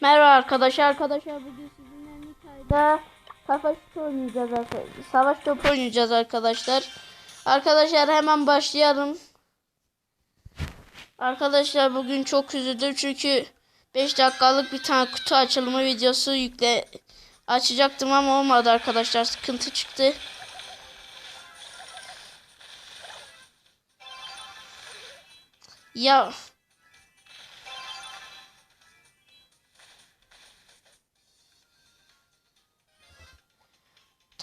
Merhaba arkadaşlar. Arkadaşlar bugün sizinle Nitay'da savaş oynayacağız arkadaşlar. Savaş topu oynayacağız arkadaşlar. Arkadaşlar hemen başlayalım. Arkadaşlar bugün çok üzüldüm çünkü 5 dakikalık bir tane kutu açılımı videosu yükle açacaktım ama olmadı arkadaşlar. Sıkıntı çıktı. Ya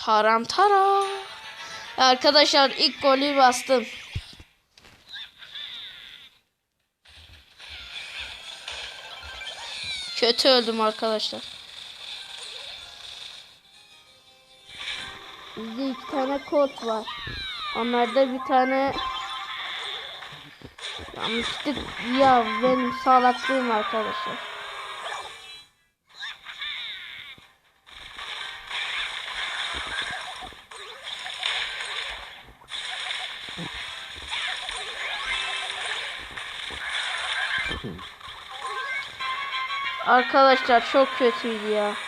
Taram tara. Arkadaşlar ilk golü bastım. Kötü öldüm arkadaşlar. Bizde iki tane kod var. Onlarda bir tane yanlışlık ya benim salaklığım arkadaşlar. Arkadaşlar çok kötüydü ya.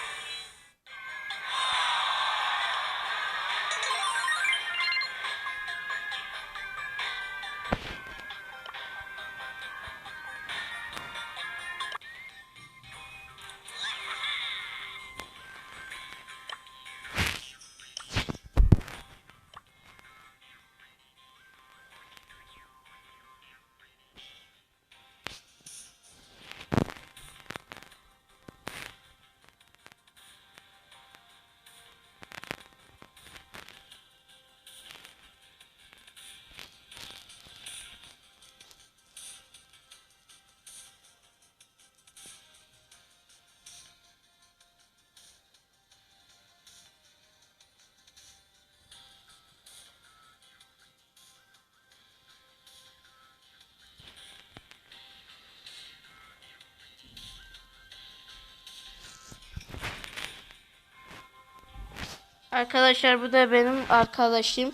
Arkadaşlar bu da benim arkadaşım.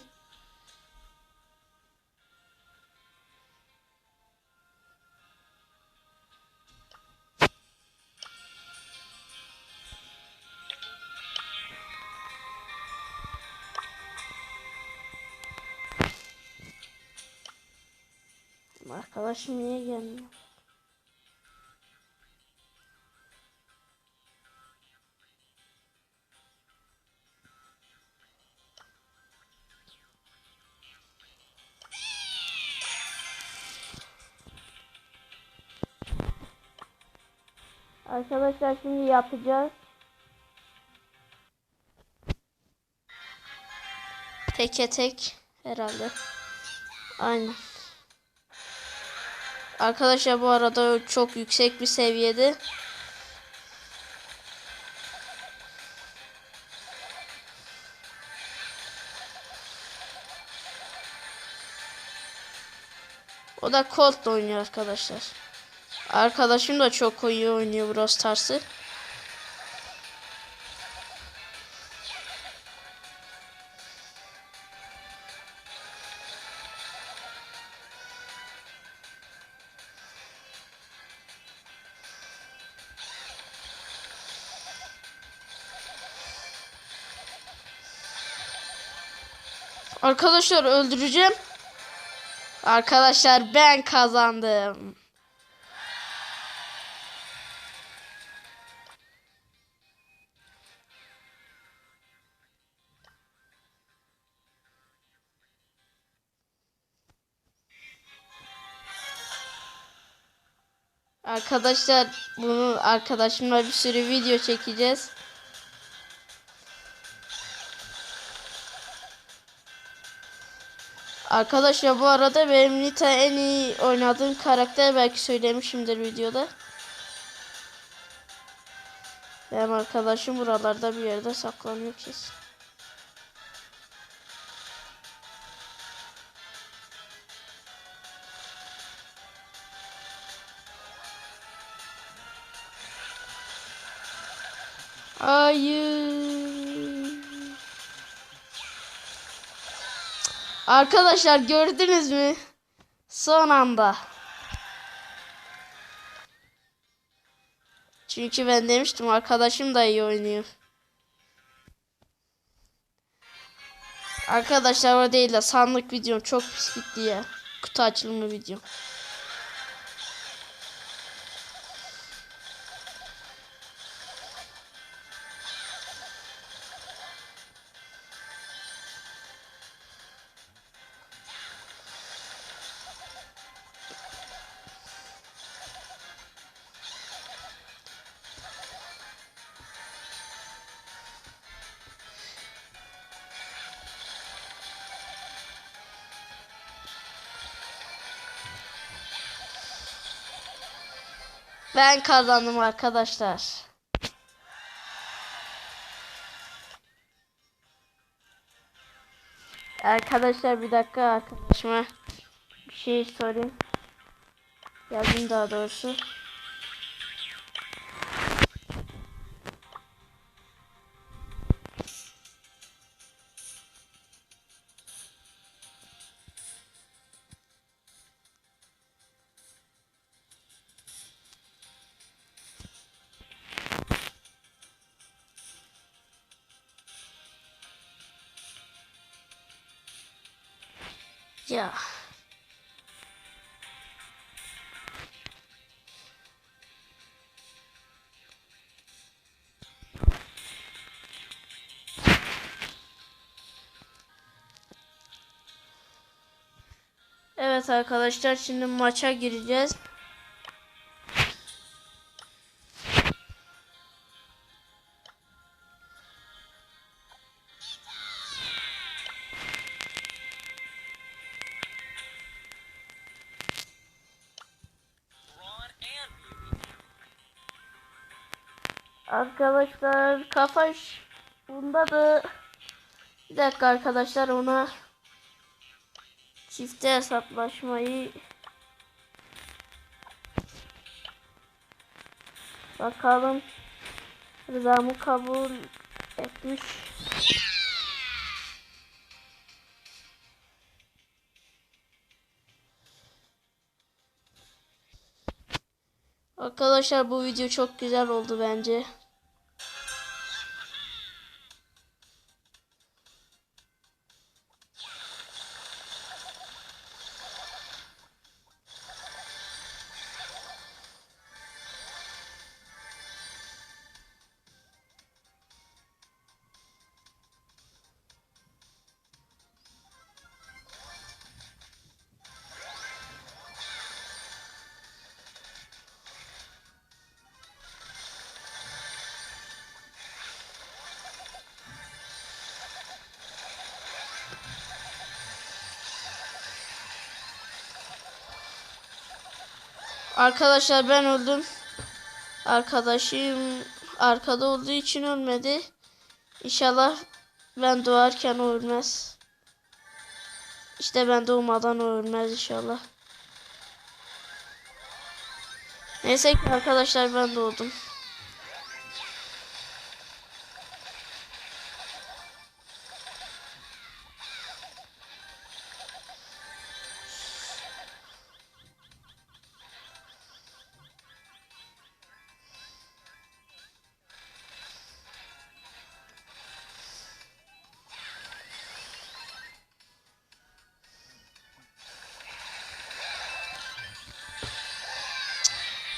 Arkadaşım niye gelmiyor? Arkadaşlar şimdi yapacağız. Teke tek herhalde. Aynen. Arkadaşlar bu arada çok yüksek bir seviyede. O da Colt'la oynuyor arkadaşlar. Arkadaşım da çok iyi oynuyor Brawl Stars'ı. Arkadaşlar öldüreceğim. Arkadaşlar ben kazandım. Arkadaşlar bunu arkadaşımla bir sürü video çekeceğiz. Arkadaşlar bu arada benim Nita en iyi oynadığım karakter belki söylemişimdir videoda. Benim arkadaşım buralarda bir yerde saklanıyor kesin. Hayır. Arkadaşlar gördünüz mü? Son anda. Çünkü ben demiştim arkadaşım da iyi oynuyor. Arkadaşlar o değil de sandık videom çok pis gitti ya. Kutu açılımı videom. Ben kazandım arkadaşlar. Arkadaşlar bir dakika arkadaşıma bir şey sorayım. Yazayım daha doğrusu. Ya. Evet arkadaşlar şimdi maça gireceğiz. Arkadaşlar kafaş bunda da bir dakika arkadaşlar ona çifte hesaplaşmayı bakalım rızamı kabul etmiş. Arkadaşlar bu video çok güzel oldu bence. Arkadaşlar ben öldüm. Arkadaşım arkada olduğu için ölmedi. İnşallah ben doğarken o ölmez. İşte ben doğmadan o ölmez inşallah. Neyse ki arkadaşlar ben doğdum.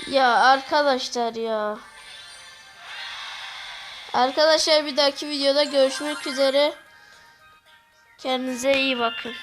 Ya arkadaşlar ya. Arkadaşlar bir dahaki videoda görüşmek üzere. Kendinize iyi bakın.